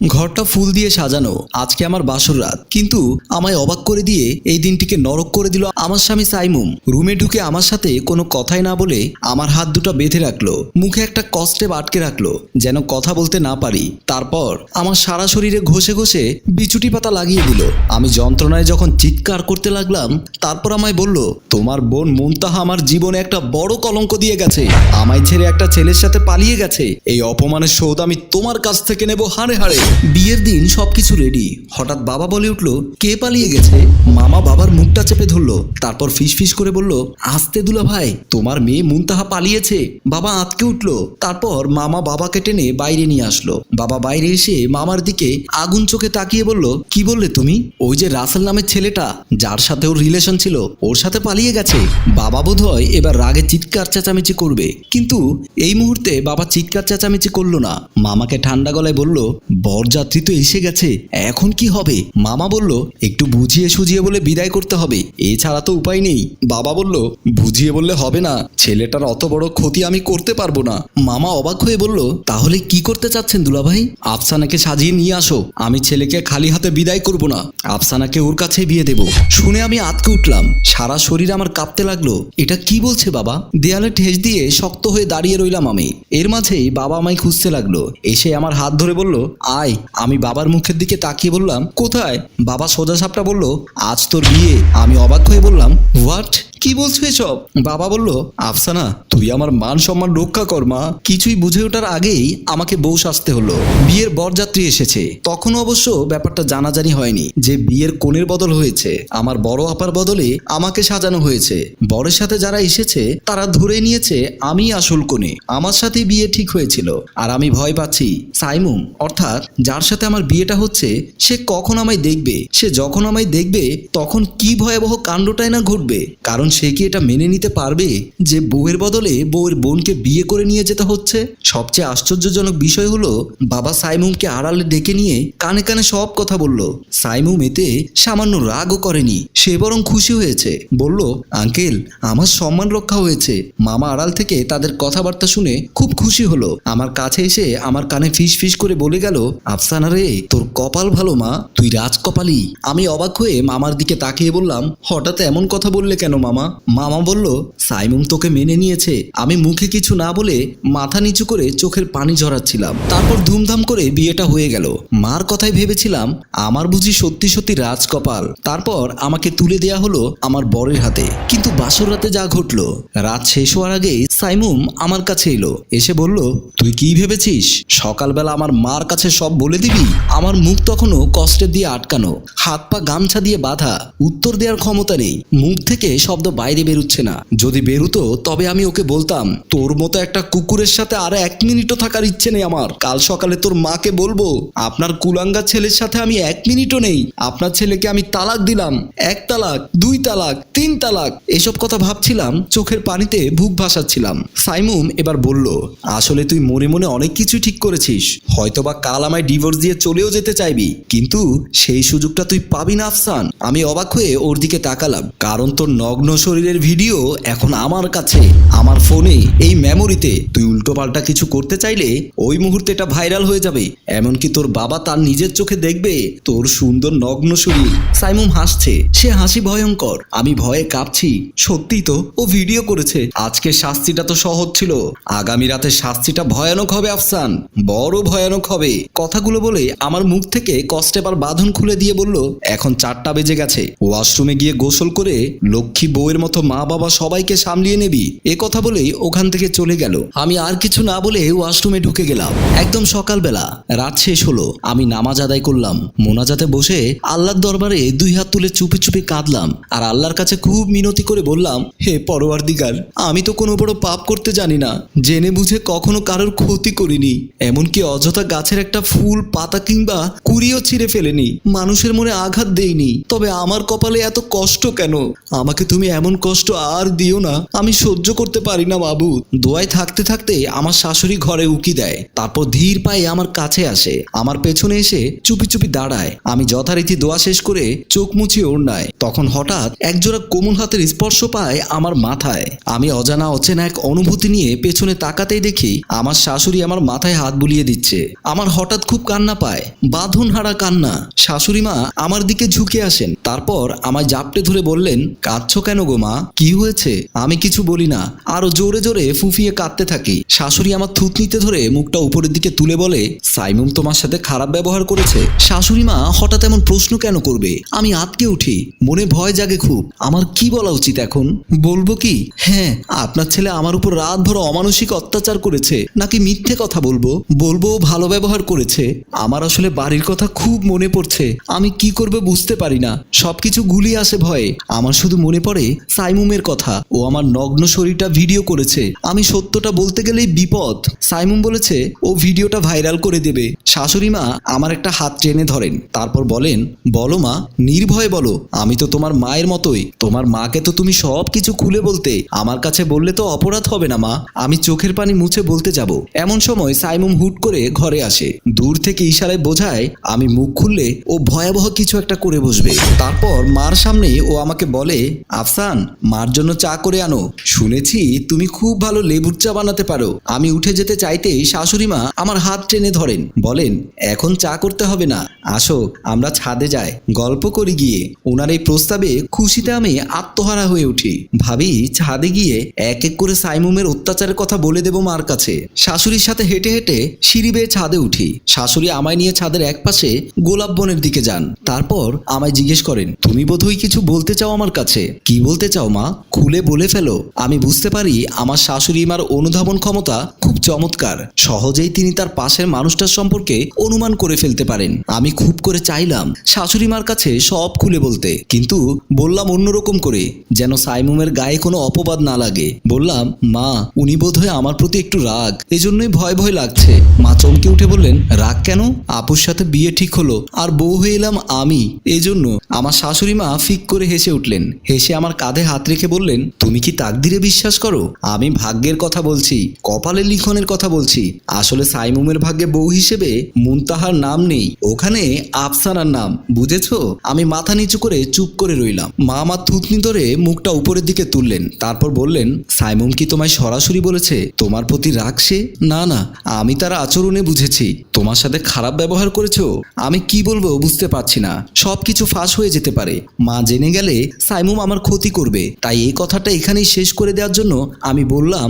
ঘরটা ফুল দিয়ে সাজানো, আজকে আমার বাসর রাত। কিন্তু আমায় অবাক করে দিয়ে এই দিনটিকে নরক করে দিল আমার স্বামী সাইমুম। রুমে ঢুকে আমার সাথে কোনো কথাই না বলে আমার হাত দুটো বেঁধে রাখল, মুখে একটা কষ্টে আটকে রাখল, যেন কথা বলতে না পারি। তারপর আমার সারা শরীরে ঘষে ঘষে বিচুটি পাতা লাগিয়ে দিল। আমি যন্ত্রণায় যখন চিৎকার করতে লাগলাম, তারপর আমায় বলল, তোমার বোন মুনতাহা আমার জীবনে একটা বড় কলঙ্ক দিয়ে গেছে। আমায় ছেড়ে একটা ছেলের সাথে পালিয়ে গেছে। এই অপমানের শোধ আমি তোমার কাছ থেকে নেব হাড়ে হাড়ে। বিয়ের দিন সবকিছু রেডি হঠাৎ বাবা বলে উঠল, কে পালিয়ে গেছে? মামা বাবার মুখটা চেপে ধরলো, তারপর ফিস করে বলল, আস্তে দুলা ভাই, তোমার মেয়ে মুনতাহা পালিয়েছে। বাবা আঁতকে উঠল, তারপর মামা বাবাকে টেনে বাইরে নিয়ে আসলো। বাবা বাইরে এসে মামার দিকে আগুন চোখে তাকিয়ে বলল, কি বললে তুমি? ওই যে রাসেল নামের ছেলেটা, যার সাথে ওর রিলেশন ছিল, ওর সাথে পালিয়ে গেছে। বাবা বোধ হয় এবার রাগে চিৎকার চেঁচামেচি করবে। কিন্তু এই মুহূর্তে বাবা চিৎকার চেঁচামেচি করল না। মামাকে ঠান্ডা গলায় বলল বরযাত্রী তো এসে গেছে। এখন কি হবে? মামা বলল, একটু বুঝিয়ে সুঝিয়ে বলে বিদায় করতে হবে। এছাড়া তো উপায় নেই। বাবা বলল, বুঝিয়ে বললে হবে না। ছেলেটার অত বড় ক্ষতি আমি করতে পারব না। মামা অবাক হয়ে বলল, তাহলে কি করতে চাচ্ছেন দুলাভাই? আফসানাকে সাজিয়ে নিয়ে আসো। আমি ছেলেকে খালি হাতে বিদায় করব না। আফসানাকে ওর কাছে বিয়ে দেব। শুনে আমি আতকে উঠলাম। সারা শরীর আমার কাঁপতে লাগল। এটা কি বলছে বাবা? দেয়ালে ঠেস দিয়ে শক্ত হয়ে দাঁড়িয়ে রইলাম আমি। এর মাঝেই বাবা আমায় খুঁজতে লাগল। এসে আমার হাত ধরে বলল, আয় আমি বাবার মুখের দিকে তাকিয়ে বললাম, কোথায়? বাবা সোজা সাপটা বলল, আজ তোর বিয়ে। আমি অবাক হয়ে বললাম, হোয়াট? কি বলছো এসব? বাবা বলল, আফসানা, তুই আমার মান সম্মান রক্ষা কর, মা। কিছুই বুঝে ওঠার আগেই আমাকে বউ সাজতে হলো। বিয়ের বরযাত্রী এসেছে। তখন অবশ্য ব্যাপারটা জানাজানি হয়নি যে বিয়ের কোণের বদল হয়েছে। আমার বড় আপার বদলে আমাকে সাজানো হয়েছে। বরের সাথে যারা এসেছে, তারা ধরে নিয়েছে আমি আসল কোণে। আমার সাথে বিয়ে ঠিক হয়েছিল। আর আমি ভয় পাচ্ছি। সাইমুম, অর্থাৎ যার সাথে আমার বিয়েটা হচ্ছে, সে কখন আমায় দেখবে? সে যখন আমায় দেখবে, তখন কি ভয়াবহ কাণ্ডটাই না ঘটবে? কারণ সে কি এটা মেনে নিতে পারবে যে বউয়ের বদলে বউয়ের বোনকে বিয়ে করে নিয়ে যেতে হচ্ছে? সবচেয়ে আশ্চর্যজনক বিষয় হলো, বাবা সাইমুমকে আড়ালে ডেকে নিয়ে কানে কানে সব কথা বলল। সাইমুম এতে সামান্য রাগও করেনি, সে বরং খুশি হয়েছে। বলল, আঙ্কেল, আমার সম্মান রক্ষা হয়েছে। মামা আড়াল থেকে তাদের কথাবার্তা শুনে খুব খুশি হলো। আমার কাছে এসে আমার কানে ফিস ফিস করে বলে গেল, আফসানা রে, তোর কপাল ভালো মা, তুই রাজকপালি। আমি অবাক হয়ে মামার দিকে তাকিয়ে বললাম, হঠাৎ এমন কথা বললে কেন মামা? মামা মামা বলল, সাইমুম তোকে মেনে নিয়েছে। আমি মুখে কিছু না বলে মাথা নিচু করে চোখের পানি ঝরাচ্ছিলাম। তারপর ধুমধাম করে বিয়েটা হয়ে গেল। মার কথাই ভেবেছিলাম, আমার বুঝি সত্যি সত্যি রাজকপাল। তারপর আমাকে তুলে দেয়া হলো আমার বরের হাতে। কিন্তু বাসর রাতে যা ঘটলো, রাত শেষ হওয়ার আগেই সাইমুম আমার কাছে এলো। এসে বলল, তুই কি ভেবেছিস? সকালবেলা আমার মার কাছে সব বলে দিবি? আমার মুখ তখনও কষ্টের দিয়ে আটকানো। হাত পা গামছা দিয়ে বাঁধা। উত্তর দেওয়ার ক্ষমতা নেই। মুখ থেকে শব্দ বাইরে বেরুচ্ছে না। যদি বেরুতো, তবে আমি ওকে বলতাম, তোর মতো একটা কুকুরের সাথে আর এক মিনিটও থাকার ইচ্ছে নেই আমার। কাল সকালে তোর মাকে বলব, আপনার কুলাঙ্গা ছেলের সাথে আমি এক মিনিটও নেই। আপনার ছেলেকে আমি তালাক দিলাম। এক তালাক, দুই তালাক, তিন তালাক। এসব কথা ভাবছিলাম, চোখের পানিতে ভুক ভাসাচ্ছিলাম। সাইমুম এবার বলল, আসলে তুই মনে মনে অনেক কিছু ঠিক করেছিস। হয়তোবা কাল আমায় ডিভোর্স দিয়ে চলেও যেতে চাইবি। কিন্তু সেই সুযোগটা তুই পাবি না, আফসান। আমি অবাক হয়ে ওর দিকে তাকালাম, কারণ তোর নগ্ন শরীরের ভিডিও এখন আমার কাছে, আমার ফোনে, এই মেমোরিতে তুই উল্টোপাল্টা কিছু করতে চাইলে ওই মুহূর্তে এটা ভাইরাল হয়ে যাবে। এমনকি তোর বাবা তার নিজের চোখে দেখবে তোর সুন্দর নগ্ন শরীর। সাইমুম হাসছে। সে হাসি ভয়ঙ্কর। আমি ভয়ে কাঁপছি। সত্যি তো, ও ভিডিও করেছে। আজকে শাস্তিটা তো সহজ ছিল। আগামী রাতে শাস্তিটা ভয়ানক হবে, আফসান। বড় ভয়ানক হবে। কথাগুলো বলে আমার মুখ থেকে কষ্টেবার বাঁধন খুলে দিয়ে বলল, এখন চারটা বেজে গেছে। ওয়াশরুমে গিয়ে গোসল করে লক্ষ্মী বউয়ের মতো মা বাবা সবাইকে সামলিয়ে নেবি। এ কথা বলেই ওখান থেকে চলে গেল। আমি আর কিছু না বলে ওয়াশরুমে ঢুকে গেলাম। একদম সকালবেলা। রাত শেষ হলো। আমি নামাজ আদায় করলাম। মোনাজাতে বসে আল্লাহর দরবারে দুই হাত তুলে চুপি চুপি কাঁদলাম। আর আল্লাহর কাছে খুব মিনতি করে বললাম, হে পরোয়ার দিগার আমি তো কোনো বড় পাপ করতে জানি না। জেনে বুঝে কখনো কারোর ক্ষতি করিনি। এমনকি অযথা গাছের একটা ফুল, পাতা কিংবা কুড়িও ছিঁড়ে ফেলেনি। মানুষের মনে আঘাত দেইনি। তবে আমার কপালে এত কষ্ট কেন? আমাকে তুমি এমন কষ্ট আর দিও না। আমি সহ্য করতে পারি না, বাবু। দোয়ায় থাকতে থাকতে আমার শাশুড়ি ঘরে উকি দেয়। তারপর ধীর পায়ে আমার কাছে আসে। আমার পেছনে এসে চুপি চুপি দাঁড়ায়। আমি যথারীতি দোয়া শেষ করে চোখ মুছিয়ে ওড়নায় তখন হঠাৎ একজোড়া কোমল হাতের স্পর্শ পায় আমার মাথায়। আমি অজানা অচেনা এক অনুভূতি নিয়ে পেছনে তাকাতেই দেখি আমার শাশুড়ি আমার মাথায় হাত বুলিয়ে দিচ্ছে। আমার হঠাৎ খুব কান্না পায়। বাঁধন হারা কান্না। শাশুড়ি মা আমার দিকে ঝুঁকে আসেন। তারপর আমায় জাপটে ধরে বললেন, কাঁদছো কেন গো মা, কি হয়েছে? আমি কিছু বলি না। আরও জোরে জোরে ফুফিয়ে কাঁদতে থাকি। শাশুড়ি আমার থুতনিতে ধরে মুখটা উপরের দিকে তুলে বলে সাইমুম তোমার সাথে খারাপ ব্যবহার করেছে। শাশুড়ি মা হঠাৎ এমন প্রশ্ন কেন করবে? আমি আটকে উঠি। মনে ভয় জাগে খুব। আমার কি বলা উচিত এখন? বলব কি? হ্যাঁ আপনার ছেলে আমার উপর রাত ভর অমানসিক অত্যাচার করেছে। নাকি মিথ্যে কথা বলব? বলব ভালো ব্যবহার করেছে। আমার আসলে বাড়ির কথা খুব মনে পড়ছে। আমি কি করবে বুঝতে পারি না। সবকিছু গুলি আসে ভয়ে। আমার শুধু মনে পড়ে সাইমুমের কথা। ও আমার নগ্ন শরীরটা ভিডিও করেছে। আমি সত্যটা বলতে গেলেই বিপদ। সাইমুম বলেছে, ও ভিডিওটা ভাইরাল করে দেবে। শাশুড়ি মা আমার একটা হাত টেনে ধরেন। তারপর বলেন, বলো মা, নির্ভয়ে বলো। আমি তো তোমার মায়ের মতোই। তোমার মাকে তো তুমি সব কিছু খুলে বলতে। আমার কাছে বললে তো অপরাধ হবে না মা। আমি চোখের পানি মুছে বলতে যাব। এমন সময় সাইমুম হুট করে ঘরে আসে। দূর থেকে ইশারায় বোঝায়, আমি মুখ খুললে ও ভয়াবহ কিছু একটা করে বসবে। তারপর মার সামনে ও আমাকে বলে আফসান মার জন্য চা করে আনো। শুনেছি তুমি খুব ভালো লেবুর চা বানাতে পারো। আমি উঠে যেতে চাইতেই শাশুড়ি মা আমার হাত টেনে ধরেন। বলেন, এখন চা করতে হবে না। আসো আমরা ছাদে যাই। গল্প করি গিয়ে। ওনার এই প্রস্তাবে খুশিতে আমি আত্মহারা হয়ে উঠি। ভাবি, ছাদে গিয়ে এক এক করে সাইমুমের অত্যাচারের কথা বলে দেব মার কাছে। শাশুড়ির সাথে হেঁটে হেঁটে সিঁড়ি বেয়ে ছাদে উঠি। শাশুড়ি আমায় নিয়ে ছাদের এক পাশে গোলাপ বনের দিকে যান। তারপর আমায় জিজ্ঞেস করেন, তুমি বোধহয় কিছু বলতে চাও আমার কাছে? কি বলতে চাও মা? খুলে বলে ফেলো। আমি বুঝতে পারি আমার শাশুড়ি মার অনুধাবন ক্ষমতা খুব চমৎকার। সহজেই তিনি তার পাশের মানুষটার সম্পর্কে অনুমান করে ফেলতে পারেন। আমি খুব করে চাইলাম শাশুড়ি মার কাছে সব খুলে বলতে। কিন্তু বললাম অন্যরকম করে, যেন সাইমুমের গায়ে কোনো অপবাদ না লাগে। বললাম, মা, উনি বোধহয় আমার প্রতি একটু রাগ। এজন্যই ভয় ভয় লাগছে। মা চমকে উঠে বললেন, রাগ কেন? আপুর সাথে বিয়ে ঠিক হলো, আর বউ হয়ে এলাম আমি। এজন্য আমার শাশুড়ি মা ফিক করে হেসে উঠলেন। হেসে আমার কাঁধে হাত রেখে বললেন, তুমি কি তাকদিরে বিশ্বাস করো? আমি ভাগ্যের কথা বলছি কপালের লিখনের কথা বলছি। আসলে সাইমুমের ভাগ্যে বউ হিসেবে মুনতাহার নাম নেই। ওখানে আফসানার নাম, বুঝেছ? আমি মাথা নিচু করে চুপ করে রইলাম। মা আমার থুতনি ধরে মুখটা উপরের দিকে তুললেন। তারপর বললেন সাইমুম কি তোমায় সরাসরি বলেছে? তোমার প্রতি রাগ সে? না না, আমি তার আচরণে বুঝেছি। তোমার সাথে খারাপ ব্যবহার করেছ? আমি কি বলব বুঝতে পারছি না। সব কিছু ফাঁস হয়ে যেতে পারে। মা জেনে গেলে সাইমুম আমার ক্ষতি করবে। তাই এই কথাটা এখানেই শেষ করে দেওয়ার জন্য আমি বললাম,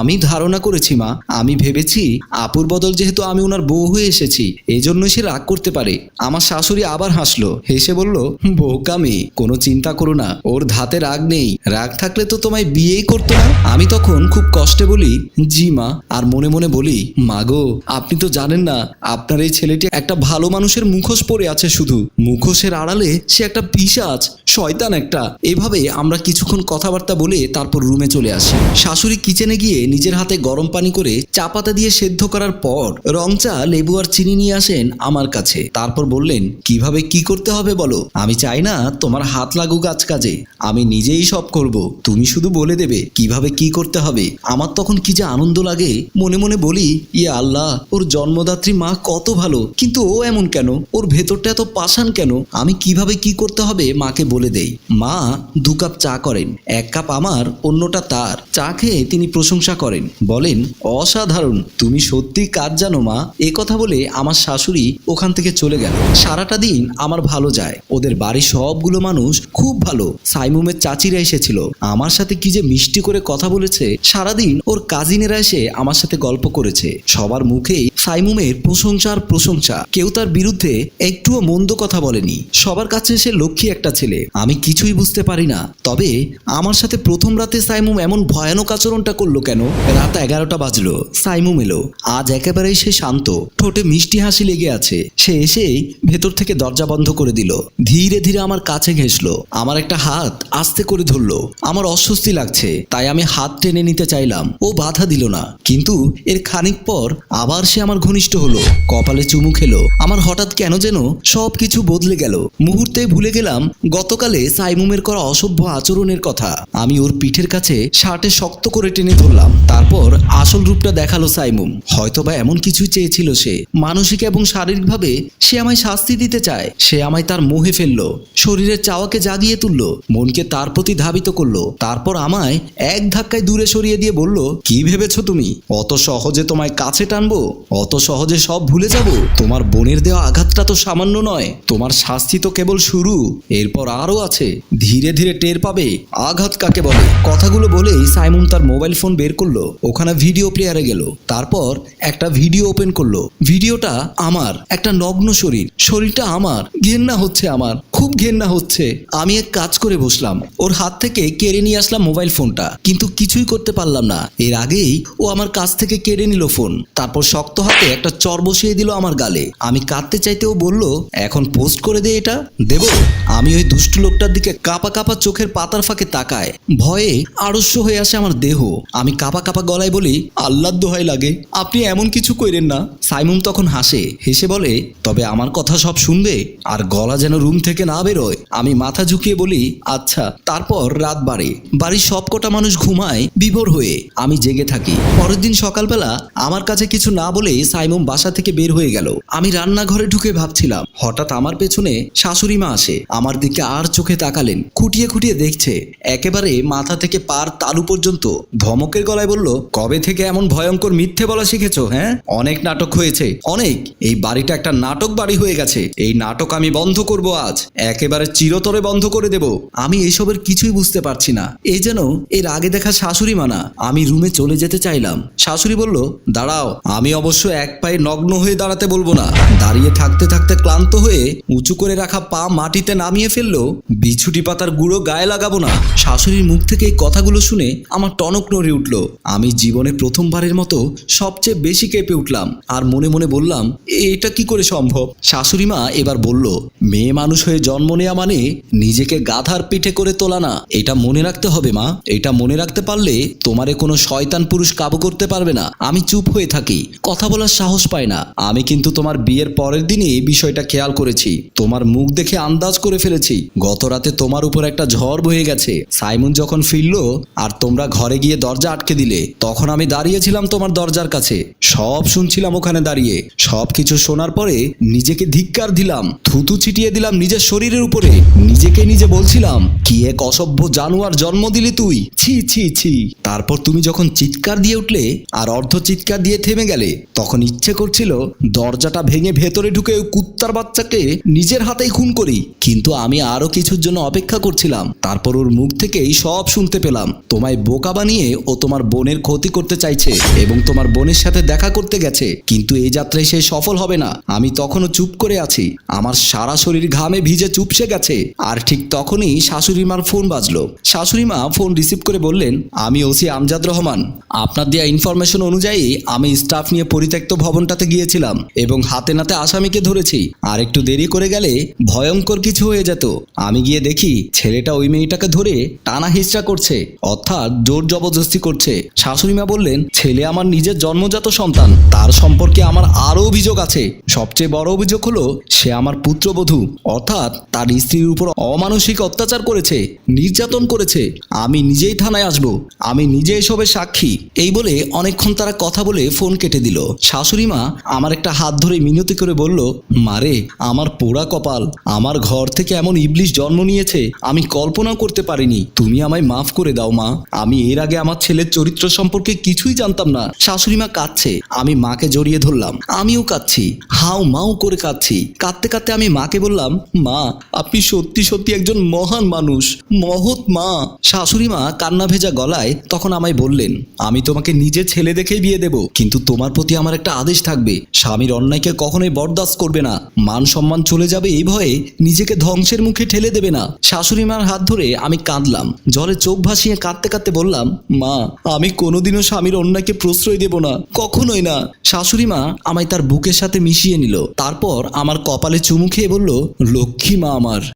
আমি ধারণা করেছি মা। আমি ভেবেছি আপুর বদল যেহেতু আমি ওনার বউ হয়ে এসেছি এই জন্য সে রাগ করতে পারে আমার শাশুড়ি আবার হাসলো। হেসে বলল, বোকামি, কোনো চিন্তা করো না। ওর ধাতে রাগ নেই। রাগ থাকলে তো তোমায় বিয়েই করতো না। আমি তখন খুব কষ্টে বলি, জি মা। আর মনে মনে বলি মাগো আপনি তো জানেন না, আপনার এই ছেলেটি একটা ভালো মানুষের মুখোশ পরে আছে শুধু। মুখোশের আড়ালে সে একটা পিশাচ, শয়তান একটা। এভাবে আমরা কিছুক্ষণ কথাবার্তা বলে তারপর রুমে চলে আসি। শাশুড়ি কিচেনে গিয়ে নিজের হাতে গরম পানি করে চা পাতা দিয়ে সেদ্ধ করার পর রং চা লেবু আর চিনি নিয়ে আসেন আমার কাছে। তারপর বললেন, কীভাবে কি করতে হবে বলো? আমি চাই না তোমার হাত লাগুক আজ কাজে। আমি নিজেই সব করব। তুমি শুধু বলে দেবে কীভাবে কি করতে হবে। আমার তখন কি যে আনন্দ লাগে। মনে মনে বলি ইয়ে আল্লাহ, ওর জন্মদাত্রী মা কত ভালো। কিন্তু ও এমন কেন? ওর ভেতরটা এত পাষাণ কেন? আমি কীভাবে কি করতে হবে মাকে বলে দেই। মা দু কাপ চা করেন, এক কাপ আমার, অন্যটা তার। চা খেয়ে তিনি প্রশংসা করেন। বলেন, অসাধারণ। তুমি সত্যি কাজ জানো মা? এ কথা বলে আমার শাশুড়ি ওখান থেকে চলে গেল। সারাটা দিন আমার ভালো যায়। ওদের বাড়ির সবগুলো মানুষ খুব ভালো। সাইমুমের চাচিরা এসেছিল। আমার সাথে কি যে মিষ্টি করে কথা বলেছে, সারাদিন ওর কাজিনেরা এসে আমার সাথে গল্প করেছে। সবার মুখেই সাইমুমের প্রশংসা আর প্রশংসা। কেউ তার বিরুদ্ধে একটুও মন্দ কথা বলেনি। সবার কাছে সে লক্ষ্মী একটা ছেলে। আমি কিছুই বুঝতে পারি না। তবে আমার সাথে প্রথম রাতে সাইমুম এমন ভয়ানক আচরণটা করল কেন? রাত এগারোটা বাজলো। সাইমুম এলো। আজ একেবারেই সে শান্ত। ঠোঁটে মিষ্টি হাসি লেগে আছে। সে এসেই ভেতর থেকে দরজা বন্ধ করে দিল। ধীরে ধীরে আমার কাছে ঘেঁষলো। আমার একটা হাত আস্তে করে ধরলো। আমার অস্বস্তি লাগছে, তাই আমি হাত টেনে নিতে চাইলাম। ও বাধা দিল না। কিন্তু এর খানিক পর আবার সে আমার ঘনিষ্ঠ হলো। কপালে চুমু খেলো। আমার হঠাৎ কেন যেন সব কিছু বদলে গেল। মুহূর্তে ভুলে গেলাম, গতকালে সাইমুমের করা অসভ্য আচরণের কথা। আমি ওর পিঠের কাছে শার্টে শক্ত করে টেনে ধরলাম। তারপর আসল রূপটা দেখাল সাইমুম। হয়তোবা এমন কিছু চেয়েছিল সে। মানসিক এবং শারীরিকভাবে সে আমায় শাস্তি দিতে চায়। সে আমায় তার মোহে ফেলল, শরীরের চাওয়াকে জাগিয়ে তুললো, মনকে তার প্রতি ধাবিত করল, তারপর আমায় এক ধাক্কায় দূরে সরিয়ে দিয়ে বলল, কি ভেবেছো তুমি? অত সহজে তোমায় কাছে টানবো? অত সহজে সব ভুলে যাব? তোমার বোনের দেওয়া আঘাতটা তো সামান্য নয়, তোমার শাস্তি তো কেবল শুরু। এরপর আরও আছে, ধীরে ধীরে টের পাবে, আঘাত কাকে বলে? কথাগুলো বলেই সাইমুন তার মোবাইল ফোন বের করল, ওখানে ভিডিও প্লেয়ারে গেল, তারপর একটা ভিডিও ওপেন করল। ভিডিওটা আমার, একটা নগ্ন শরীর শরীরটা আমার ঘেন্না হচ্ছে আমার। খুব ঘেন্না হচ্ছে। আমি এক কাজ করে বসলাম। ওর হাত থেকে কেড়ে নিয়ে আসলাম মোবাইল ফোনটা, কিন্তু কিছুই করতে পারলাম না। এর আগেই ও আমার কাছ থেকে কেড়ে নিল ফোন। তারপর শক্ত হাতে একটা চর বসিয়ে দিল আমার গালে। আমি কাঁদতে চাইতেও বলল, এখন পোস্ট করে দে এটা। দেব। আমি ওই দুষ্টু লোকটার দিকে কাপা কাপা চোখের পাতার ফাঁকে তাকায়। ভয়ে আড়স্য হয়ে আসে আমার দেহ। আমি কাপা কাপা গলায় বলি, আল্লাহর দোহাই লাগে। আপনি এমন কিছু কইরেন না। সাইমুম তখন হাসে। হেসে বলে, তবে আমার কথা সব শুনবে, আর গলা যেন রুম থেকে না বেরোয়। আমি মাথা ঝুঁকিয়ে বলি আচ্ছা তারপর রাত বাড়ে। বাড়ির সবকটা মানুষ ঘুমায়, বিভোর হয়ে। আমি জেগে থাকি। পরের দিন সকালবেলা আমার কাছে কিছু না বলে সাইমুম বাসা থেকে বের হয়ে গেল। আমি রান্নাঘরে ঢুকে ভাবছিলাম, হঠাৎ আমার পেছনে শাশুড়ি মা আসে। আমার দিকে আর চোখে তাকালেন। খুঁটিয়ে খুঁটিয়ে দেখছে, একেবারে মাথা থেকে পার তালু পর্যন্ত। ধমকের গলায় বলল, কবে থেকে এমন ভয়ঙ্কর মিথ্যে বলা শিখেছো হ্যাঁ? অনেক নাটক হয়েছে। অনেক। এই বাড়িটা একটা নাটক বাড়ি হয়ে গেছে। এই নাটক আমি বন্ধ করব আজ। একেবারে চিরতরে বন্ধ করে দেব। আমি এসবের কিছুই বুঝতে পারছি না। এই যেন এর আগে দেখা শাশুড়ি মানা। আমি রুমে চলে যেতে চাইলাম। শাশুড়ি বলল, দাঁড়াও, আমি অবশ্য এক পায়ে নগ্ন হয়ে দাঁড়াতে বলব না। দাঁড়িয়ে থাকতে থাকতে ক্লান্ত হয়ে উঁচু করে রাখা পা মাটিতে নামিয়ে ফেলল, বিছুটি পাতার গুঁড়ো গায়ে লাগাবো না। শাশুড়ির মুখ থেকে এই কথাগুলো শুনে আমার টনক নড়ে উঠল। আমি জীবনে প্রথমবারের মতো সবচেয়ে বেশি কেঁপে উঠলাম আর মনে মনে বললাম, এটা কি করে সম্ভব? শাশুড়ি মা এবার বলল, মেয়ে মানুষ হয়ে নেওয়া মানে নিজেকে গাধার পিঠে করে তোলা না। এটা মনে রাখতে হবে, মা। এটা মনে রাখতে পারলে তোমারে কোনো শয়তান পুরুষ কাবু করতে পারবে না। আমি চুপ হয়ে থাকি। কথা বলার সাহস পাই না। আমি কিন্তু তোমার বিয়ের পরের দিনই এই বিষয়টা খেয়াল করেছি। তোমার মুখ দেখে আন্দাজ করে ফেলেছি। গত রাতে তোমার উপর একটা ঝড় বয়ে গেছে। সাইমন যখন ফিরলো আর তোমরা ঘরে গিয়ে দরজা আটকে দিলে, তখন আমি দাঁড়িয়েছিলাম তোমার দরজার কাছে। সব শুনছিলাম ওখানে দাঁড়িয়ে। সব কিছু শোনার পরে নিজেকে ধিক্কার দিলাম। থুতু ছিটিয়ে দিলাম নিজের শরীরের উপরে। নিজেকে নিজে বলছিলাম, কি এক অসভ্য জানোয়ার জন্ম দিলি তুই? ছি ছি ছি। তারপর তুমি যখন চিৎকার দিয়ে উঠলে আর অর্ধ চিৎকার দিয়ে থেমে গেলে, তখন ইচ্ছে করছিল দরজাটা ভেঙে ভেতরে ঢুকে ওই কুত্তার বাচ্চাকে নিজের হাতেই খুন করি। কিন্তু আমি আরও কিছুর জন্য অপেক্ষা করছিলাম। তারপর ওর মুখ থেকেই সব শুনতে পেলাম। তোমায় বোকা বানিয়ে ও তোমার বোনের ক্ষতি করতে চাইছে এবং তোমার বোনের সাথে দেখা করতে গেছে। কিন্তু এই যাত্রায় সে সফল হবে না। আমি তখনও চুপ করে আছি। আমার সারা শরীর ঘামে ভিজে চুপসে গেছে। আর ঠিক তখনই শাশুড়ি মার ফোন বাজলো। শাশুড়ি মা ফোন রিসিভ করে বললেন, আমি ওসি আমজাদ রহমান। আপনার দেওয়া ইনফরমেশন অনুযায়ী আমি স্টাফ নিয়ে পরিত্যক্ত ভবনটাতে গিয়েছিলাম এবং হাতে নাতে আসামিকে ধরেছি। আর একটু দেরি করে গেলে ভয়ঙ্কর কিছু হয়ে যেত। আমি গিয়ে দেখি ছেলেটা ওই মেয়েটাকে ধরে টানা হিচড়া করছে, অর্থাৎ জোর জবরদস্তি করছে। শাশুড়ি মা বললেন, ছেলে আমার নিজের জন্মজাত সন্তান। তার সম্পর্কে আমার আরও অভিযোগ আছে। সবচেয়ে বড় অভিযোগ হলো, সে আমার পুত্রবধূ। অর্থাৎ তার স্ত্রীর উপর অমানসিক অত্যাচার করেছে, নির্যাতন করেছে। আমি নিজেই থানায় আসব। আমি নিজে এসবের সাক্ষী। এই বলে অনেকক্ষণ তারা কথা বলে ফোন কেটে দিল। শাশুড়ি মা আমার একটা হাত ধরে মিনতি করে বলল মারে আমার পোড়া কপাল, আমার ঘর থেকে এমন ইবলিশ জন্ম নিয়েছে, আমি কল্পনাও করতে পারিনি। তুমি আমায় মাফ করে দাও মা। আমি এর আগে আমার ছেলের চরিত্র সম্পর্কে কিছুই জানতাম না। শাশুড়ি মা কাঁদছে। আমি মাকে জড়িয়ে ধরলাম। আমিও কাঁদছি। হাউ মাও করে কাঁদছি। কাঁদতে কাঁদতে আমি মাকে বললাম, মা আপনি সত্যি সত্যি একজন মহান মানুষ। মহৎ মা। শাশুড়ি মা কান্না ভেজা গলায় তখন আমায় বললেন, আমি তোমাকে নিজে ছেলে দেখেই বিয়ে দেব, কিন্তু তোমার প্রতি আমার একটা আদেশ থাকবে। স্বামীর অন্যায়কে কখনোই বরদাস্ত করবে না। মান সম্মান চলে যাবে এই ভয়ে নিজেকে ধ্বংসের মুখে ঠেলে দেবে না। শাশুড়ি মার হাত ধরে আমি কাঁদলাম। জলে চোখ ভাসিয়ে কাঁদতে কাঁদতে বললাম, মা, আমি কোনোদিনও স্বামীর অন্যায়কে প্রশ্রয় দেব না। কখনোই না। শাশুড়ি মা আমায় তার বুকের সাথে মিশিয়ে নিল। তারপর আমার কপালে চুমু খেয়ে বলল, লক্ষ্মী মা আমার।